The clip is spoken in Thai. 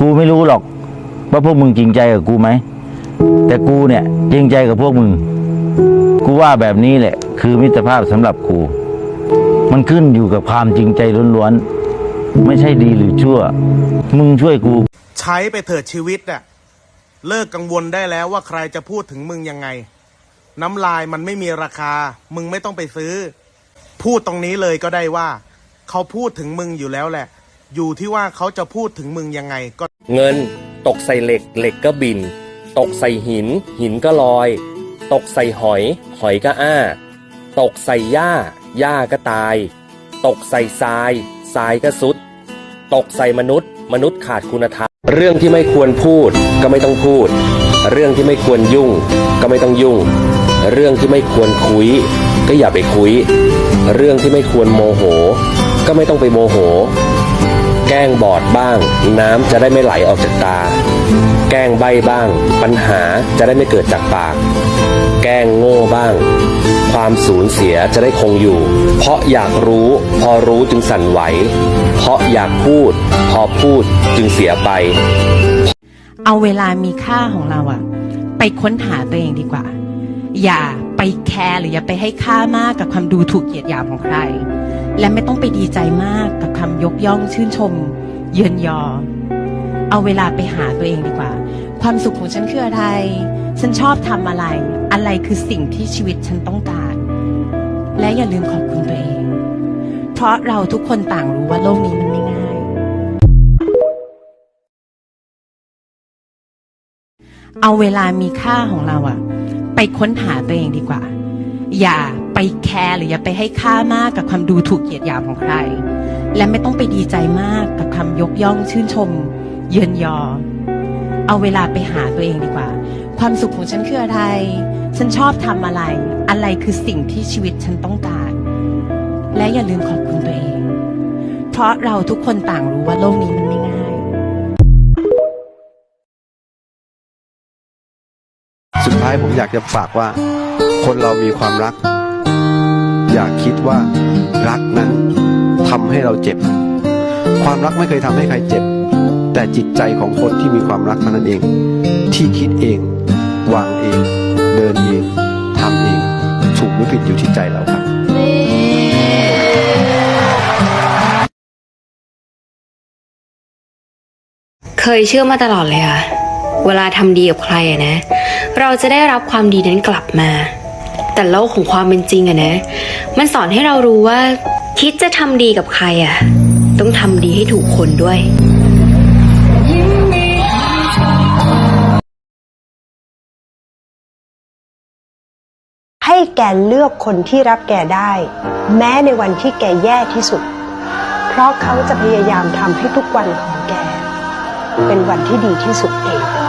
กูไม่รู้หรอก ว่าพวกมึงจริงใจกับกูไหม แต่กูเนี่ยจริงใจกับพวกมึง กูว่าแบบนี้แหละ คือมิตรภาพสำหรับกู มันขึ้นอยู่กับความจริงใจล้วนๆ ไม่ใช่ดีหรือชั่ว มึงช่วยกู ใช้ไปเถิดชีวิตอะเลิกกังวลได้แล้วว่าใครจะพูดถึงมึงยังไง น้ำลายมันไม่มีราคา มึงไม่ต้องไปซื้อ พูดตรงนี้เลยก็ได้ว่า เขาพูดถึงมึงอยู่แล้วแหละ อยู่ที่ว่าเขาจะพูดถึงมึงยังไงก็ เงินตกใส่เหล็ก เหล็กก็บิน ตกใส่หิน หินก็ลอย ตกใส่หอย หอยก็อ้า ตกใส่หญ้าหญ้าก็ตาย ตกใส่ทรายทรายก็สุด ตกใส่มนุษย์ มนุษย์ขาดคุณธรรม เรื่องที่ไม่ควรพูดก็ไม่ต้องพูด เรื่องที่ไม่ควรยุ่ง ก็ไม่ต้องยุ่ง เรื่องที่ไม่ควรคุย ก็อย่าไปคุย เรื่องที่ไม่ควรโมโห ก็ไม่ต้องไปโมโห แกล้งบอดบ้าง น้ำจะได้ไม่ไหลออกจากตา แกล้งใบบ้าง ปัญหาจะได้ไม่เกิดจากปาก แกล้งโง่บ้าง ความสูญเสียจะได้คงอยู่ เพราะอยากรู้ พอรู้จึงสั่นไหว เพราะอยากพูด พอพูดจึงเสียไป เอาเวลามีค่าของเราอะไปค้นหาตัวเองดีกว่า อย่า ไปแคร์หรืออย่าไปให้ค่ามากกับคำดูถูกเหยียดหยามของใคร และไม่ต้องไปดีใจมากกับคำยกย่องชื่นชม เยินยอ เอาเวลาไปหาตัวเองดีกว่า ความสุขของฉันคืออะไร ฉันชอบทำอะไร อะไรคือสิ่งที่ชีวิตฉันต้องการ และอย่าลืมขอบคุณตัวเอง เพราะเราทุกคนต่างรู้ว่าโลกนี้มันไม่ง่ายเอาเวลามีค่าของเราอะ ไปค้นหาตัวเองดีกว่า อย่าไปแคร์หรืออย่าไปให้ค่ามากกับคำดูถูกเหยียดหยามของใคร และไม่ต้องไปดีใจมากกับคำยกย่องชื่นชม เยินยอ เอาเวลาไปหาตัวเองดีกว่า ความสุขของฉันคืออะไร ฉันชอบทำอะไร อะไรคือสิ่งที่ชีวิตฉันต้องการ และอย่าลืมขอบคุณตัวเอง เพราะเราทุกคนต่างรู้ว่าโลกนี้มัน สุดท้ายผมอยากจะฝากว่า คนเรามีความรัก อย่าคิดว่ารักนั้นทำให้เราเจ็บ ความรักไม่เคยทำให้ใครเจ็บ แต่จิตใจของคนที่มีความรักเท่านั้นเอง ที่คิดเอง วางเอง เดินเองทำเองถูกหรือผิดอยู่ที่ใจเราครับเคยเชื่อมาตลอดเลยอะ เวลาทำดีกับใครอะนะ เราจะได้รับความดีนั้นกลับมา แต่โลกของความเป็นจริงอะนะ มันสอนให้เรารู้ว่า คิดจะทำดีกับใครอะต้องทำดีให้ถูกคนด้วยให้แกเลือกคนที่รับแกได้ แม้ในวันที่แกแย่ที่สุด เพราะเขาจะพยายามทำให้ทุกวันของแก เป็นวันที่ดีที่สุดเอง